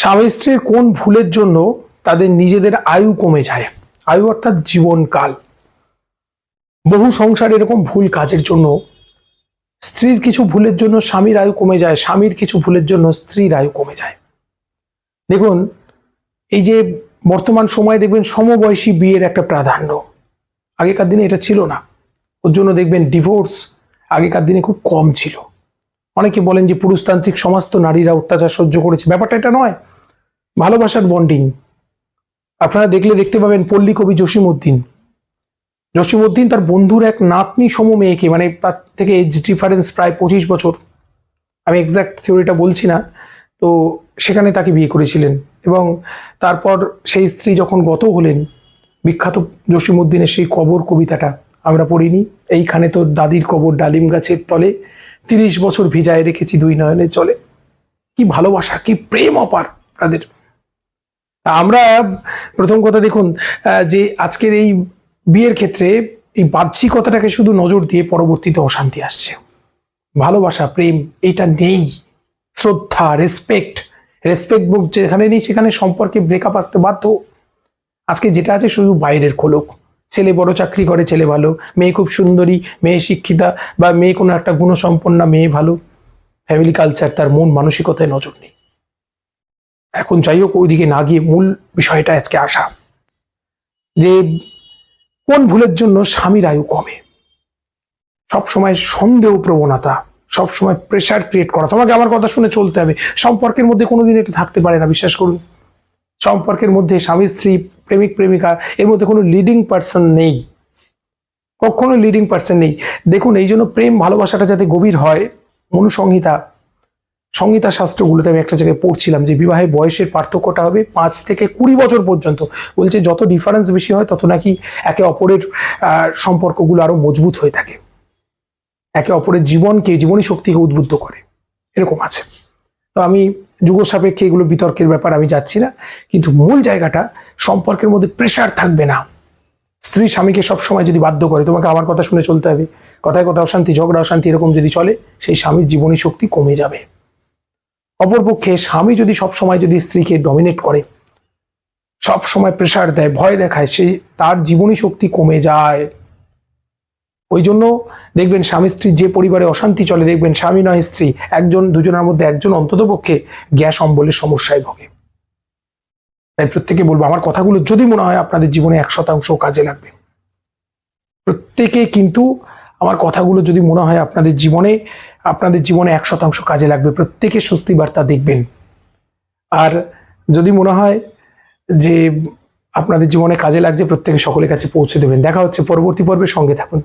স্বামী স্ত্রীর কোন ভুলের জন্য তাদের নিজেদের আয়ু কমে যায়? আয়ু অর্থাৎ জীবনকাল। বহু সংসার এরকম ভুল কাজের জন্য স্ত্রীর কিছু ভুলের জন্য স্বামীর আয়ু কমে যায়, স্বামীর কিছু ভুলের জন্য স্ত্রীর আয়ু কমে যায়। দেখুন, এই যে বর্তমান সময়ে দেখবেন সমবয়সী বিয়ের একটা প্রাধান্য। আগেকার দিনে এটা ছিল না। ওর জন্য দেখবেন ডিভোর্স আগেকার দিনে খুব কম ছিল। অনেকে বলেন যে পুরুষতান্ত্রিক সমাজ তো নারীরা অত্যাচার সহ্য করেছে। ব্যাপারটা এটা নয়। ভালোবাসার বন্ডিং আপনারা দেখলে দেখতে পাবেন পল্লী কবি জসিমউদ্দিন। জসিমউদ্দিন তার বন্ধুর এক নাতনি সম মেয়েকে মানে তার থেকে এজ ডিফারেন্স প্রায় পঁচিশ বছর। আমি এক্স্যাক্ট থিওরিটা বলছি না, তো সেখানে তাকে বিয়ে করেছিলেন এবং তারপর সেই স্ত্রী যখন গত হলেন, বিখ্যাত জসিমউদ্দিনের সেই কবর কবিতাটা আমরা পড়িনি, এইখানে তোর দাদির কবর ডালিম গাছের তলে, তিরিশ বছর ভিজায় রেখেছি দুই নয়নে চলে। কি ভালোবাসা, কি প্রেম অপার তাদের। আমরা প্রথম কথা দেখুন যে আজকের এই বিয়ের ক্ষেত্রে এই বাহ্যিকতাটাকে শুধু নজর দিয়ে পরবর্তীতে অশান্তি আসছে। ভালোবাসা, প্রেম, এটা নেই। শ্রদ্ধা রেসপেক্ট রেসপেক্ট বুক যেখানে নেই, সেখানে সম্পর্কে ব্রেকআপ আসতে বাধ্য। আজকে যেটা আছে শুধু বাইরের খোলক। ছেলে বড় চাকরি করে, ছেলে ভালো। মেয়ে খুব সুন্দরী, মেয়ে শিক্ষিতা বা মেয়ে কোনো একটা গুণসম্পন্না, মেয়ে ভালো। ফ্যামিলি কালচার তার মন, মানসিকতায় নজর নেই। এখন যাই হোক ওইদিকে না গিয়ে মূল বিষয়টা আজকে আসা যে কোন ভুলের জন্য স্বামীর আয়ু কমে? সবসময় সন্দেহ প্রবণতা, সবসময় প্রেশার ক্রিয়েট করা। তোমাকে আমার কথা শুনে চলতে হবে। সম্পর্কের মধ্যে কোনোদিন এটা থাকতে পারে না, বিশ্বাস করুন। সম্পর্কের মধ্যে স্বামী, স্ত্রী, প্রেমিক, প্রেমিকা, এর মধ্যে কোনো লিডিং পার্সন নেই। কখনো লিডিং পার্সন নেই। দেখুন, এই জন্য প্রেম ভালোবাসাটা যাতে গভীর হয়, মনুসংহিতা সংহিতা শাস্ত্রগুলোতে আমি একটা জায়গায় পড়ছিলাম যে বিবাহে বয়সের পার্থক্যটা হবে পাঁচ থেকে কুড়ি বছর পর্যন্ত। বলছে যত ডিফারেন্স বেশি হয়, তত নাকি একে অপরের সম্পর্কগুলো আরও মজবুত হয়ে থাকে। একে অপরের জীবনকে, জীবনী শক্তিকে উদ্বুদ্ধ করে। এরকম আছে। তো আমি যুগ সাপেক্ষে এগুলো বিতর্কের ব্যাপার আমি যাচ্ছি না, কিন্তু মূল জায়গাটা সম্পর্কের মধ্যে প্রেশার থাকবে না। স্ত্রী স্বামীকে সব সময় যদি বাধ্য করে, তোমাকে আমার কথা শুনে চলতে হবে। কথায় কথা অশান্তি, ঝগড়া অশান্তি এরকম যদি চলে, সেই স্বামীর জীবনী শক্তি কমে যাবে। অপরপক্ষে স্বামী যদি সব সময় যদি স্ত্রীকে ডমিনেট করে সব সময় প্রেশার দেয়, ভয় দেখায় সেই তার জীবনী শক্তি কমে যায়। ওই জন্য দেখবেন স্বামী স্ত্রীর যে পরিবারে অশান্তি চলে, দেখবেন স্বামী নয়, স্ত্রী। একজন, দুজনের মধ্যে একজন অন্তত পক্ষে গ্যাস, অম্বলের সমস্যায় ভোগে। তাই প্রত্যেকে বলব, আমার কথাগুলো যদি মনে হয়, আপনাদের জীবনে এক শতাংশ কাজে লাগবে। প্রত্যেকে কিন্তু আমার কথাগুলো যদি মনে হয় আপনাদের জীবনে আপনাদের জীবনে এক শতাংশ কাজে লাগবে। প্রত্যেকে স্বস্তি বার্তা দেখবেন। আর যদি মনে হয় যে আপনাদের জীবনে কাজে লাগছে, প্রত্যেকে সকলের কাছে পৌঁছে দেবেন। দেখা হচ্ছে পরবর্তী পর্বে। সঙ্গে থাকুন।